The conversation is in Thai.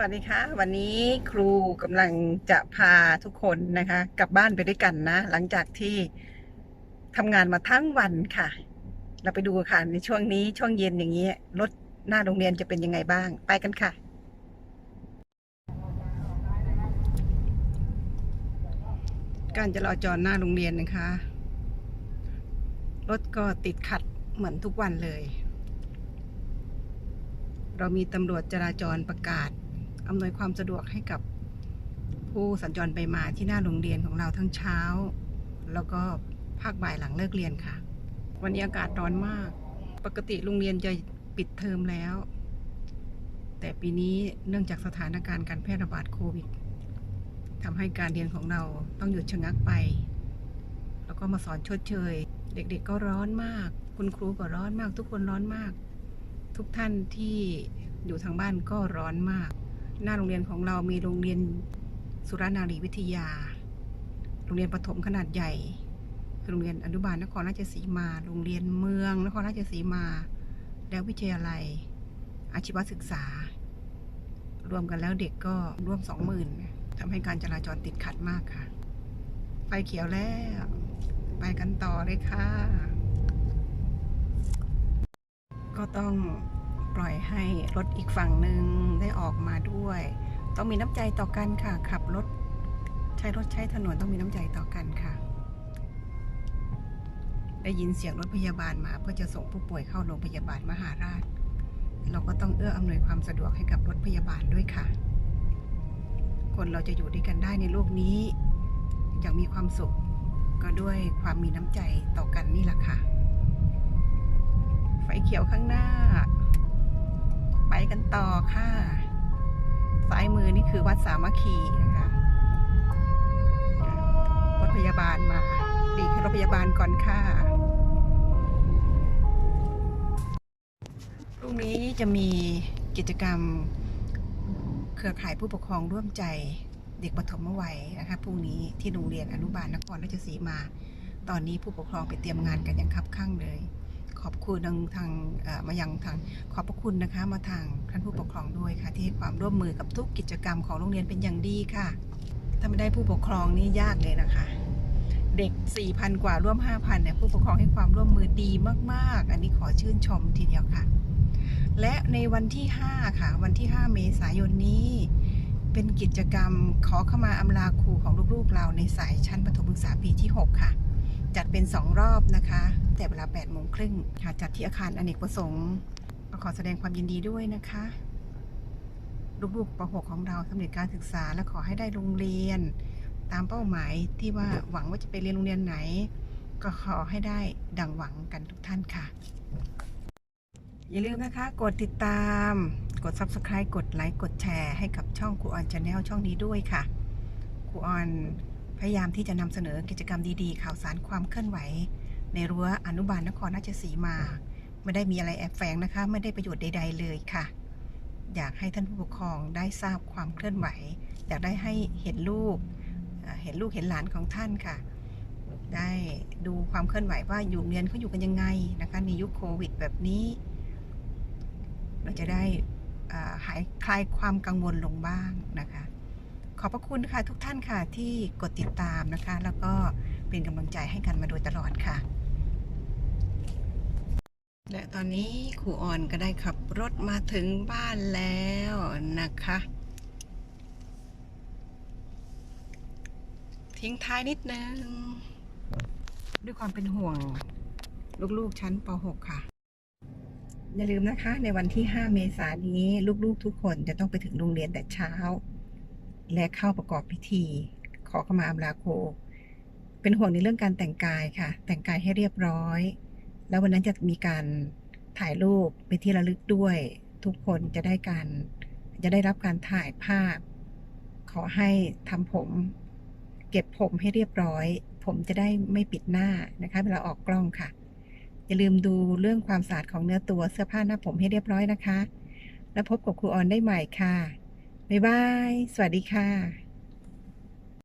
สวัสดีค่ะ วันนี้ครูกำลังจะพาทุกคนนะคะ กลับบ้านไปด้วยกันนะ หลังจากที่ทำงานมาทั้งวันค่ะ เราไปดูค่ะในช่วงนี้ช่วงเย็นอย่างนี้รถหน้าโรงเรียนจะเป็นยังไงบ้าง ไปกันค่ะการจราจรหน้าโรงเรียนนะคะ รถก็ติดขัดเหมือนทุกวันเลย เรามีตำรวจจราจรประกาศ อำนวยความสะดวกให้กับผู้สัญจรไปมาที่หน้าโรงเรียนของเราทั้งเช้า แล้วก็ภาคบ่ายหลังเลิกเรียนค่ะ วันนี้อากาศร้อนมาก ปกติโรงเรียนจะปิดเทอมแล้ว แต่ปีนี้เนื่องจากสถานการณ์การแพร่ระบาดโควิดทำให้การเรียนของเราต้องหยุดชะงักไป แล้วก็มาสอนชดเชย เด็กๆก็ร้อนมาก คุณครูก็ร้อนมาก ทุกคนร้อนมาก ทุกท่านที่อยู่ทางบ้านก็ร้อนมาก หน้าโรงเรียนของเรามีโรงเรียนสุรนารีวิทยา โรงเรียนประถมขนาดใหญ่คือโรงเรียนอนุบาลนครราชสีมา โรงเรียนเมืองนครราชสีมา และวิทยาลัย อาชีวศึกษา รวมกันแล้วเด็กก็ร่วมสองหมื่นทำให้การจราจรติดขัดมากค่ะ ไฟเขียวแล้ว ไปกันต่อเลยค่ะ ก็ต้อง ปล่อยให้รถอีกฝั่งหนึ่งได้ออกมาด้วย ต้องมีน้ำใจต่อกันค่ะ ขับรถใช้รถใช้ถนนต้องมีน้ำใจต่อกันค่ะ ได้ยินเสียงรถพยาบาลมาเพื่อจะส่งผู้ป่วยเข้าโรงพยาบาลมหาราช เราก็ต้องเอื้ออำนวยความสะดวกให้กับรถพยาบาลด้วยค่ะ คนเราจะอยู่ด้วยกันได้ในโลกนี้อย่างมีความสุขก็ด้วยความมีน้ำใจต่อกันนี่แหละค่ะ ไฟเขียวข้างหน้า กันต่อค่ะซ้ายมือนี่คือวัดสามัคคีนะคะรถพยาบาลมาหลีกให้รถพยาบาลก่อนค่ะพรุ่งนี้จะมีกิจกรรมเครือข่ายผู้ปกครองร่วมใจเด็กปฐมวัยนะคะพรุ่งนี้ที่โรงเรียนอนุบาลนครราชสีมา ตอนนี้ผู้ปกครองไปเตรียมงานกันอย่างคับข้างเลย ขอบคุณทางทางเอ่อมายังทางขอบพระคุณนะคะมาทางท่านผู้ปกครองด้วยค่ะ ที่ให้ความร่วมมือกับทุกกิจกรรมของโรงเรียนเป็นอย่างดีค่ะ ถ้าไม่ได้ผู้ปกครองนี่ยากเลยนะคะ เด็ก 4,000 กว่าร่วม 5,000เนี่ยผู้ปกครองให้ความร่วมมือดีมากๆ อันนี้ขอชื่นชมทีเดียวค่ะ และในวันที่ 5 ค่ะ วันที่ 5 เมษายนนี้ เป็นกิจกรรมขอเข้ามาอำลาครูของลูกๆเราในสายชั้นประถมศึกษาปีที่ 6 ค่ะ เป็น 2 รอบนะคะ แต่เวลา8โมงครึ่งค่ะจัดที่อาคารอเนกประสงค์ขอแสดงความยินดีด้วยนะคะลูกๆป .6 ของเราสำเร็จการศึกษาและขอให้ได้โรงเรียน ตามเป้าหมายที่ว่าหวังว่าจะไปเรียนโรงเรียนไหน ก็ขอให้ได้ดังหวังกันทุกท่านค่ะ อย่าลืมนะคะ กดติดตาม กด Subscribe กดไลค์กดแชร์ให้กับช่องครูออนชาแนลช่องนี้ด้วยค่ะครูออน พยายามที่จะนำเสนอกิจกรรมดีๆ ข่าวสารความเคลื่อนไหว ในรั้วอนุบาลนครราชสีมา ไม่ได้มีอะไรแอบแฝงนะคะ ไม่ได้ประโยชน์ใด ๆ เลยค่ะ อยากให้ท่านผู้ปกครองได้ทราบความเคลื่อนไหว อยากได้ให้เห็นลูก เห็นลูกเห็นหลานของท่านค่ะ ได้ดูความเคลื่อนไหวว่าอยู่เรียนเขาอยู่กันยังไงนะคะในยุคโควิด แบบนี้ เราจะได้หายคลายความกังวลลงบ้างนะคะ ขอบพระคุณค่ะทุกท่านค่ะที่กดติดตามนะคะ แล้วก็เป็นกำลังใจให้กันมาโดยตลอดค่ะ และตอนนี้ครูออนก็ได้ขับรถมาถึงบ้านแล้วนะคะทิ้งท้ายนิดนึง ด้วยความเป็นห่วง ลูกๆ ชั้นป .6 ค่ะ อย่าลืมนะคะ ในวันที่ 5 เมษายนนี้ ลูกๆ ทุกคนจะต้องไปถึงโรงเรียนแต่เช้า และเข้าประกอบพิธี ขอขมาอำลาโค เป็นห่วงในเรื่องการแต่งกายค่ะ แต่งกายให้เรียบร้อย แล้ววันนั้นจะมีการถ่ายรูปเป็นที่ระลึกด้วย ทุกคนจะได้การจะได้รับการถ่ายภาพ ขอให้ทำผม เก็บผมให้เรียบร้อย ผมจะได้ไม่ปิดหน้านะคะเวลาออกกล้องค่ะอย่าลืมดูเรื่องความสะอาดของเนื้อตัวเสื้อผ้าหน้าผมให้เรียบร้อยนะคะ แล้วพบกับครูออนได้ใหม่ค่ะ บ๊ายบาย สวัสดีค่ะ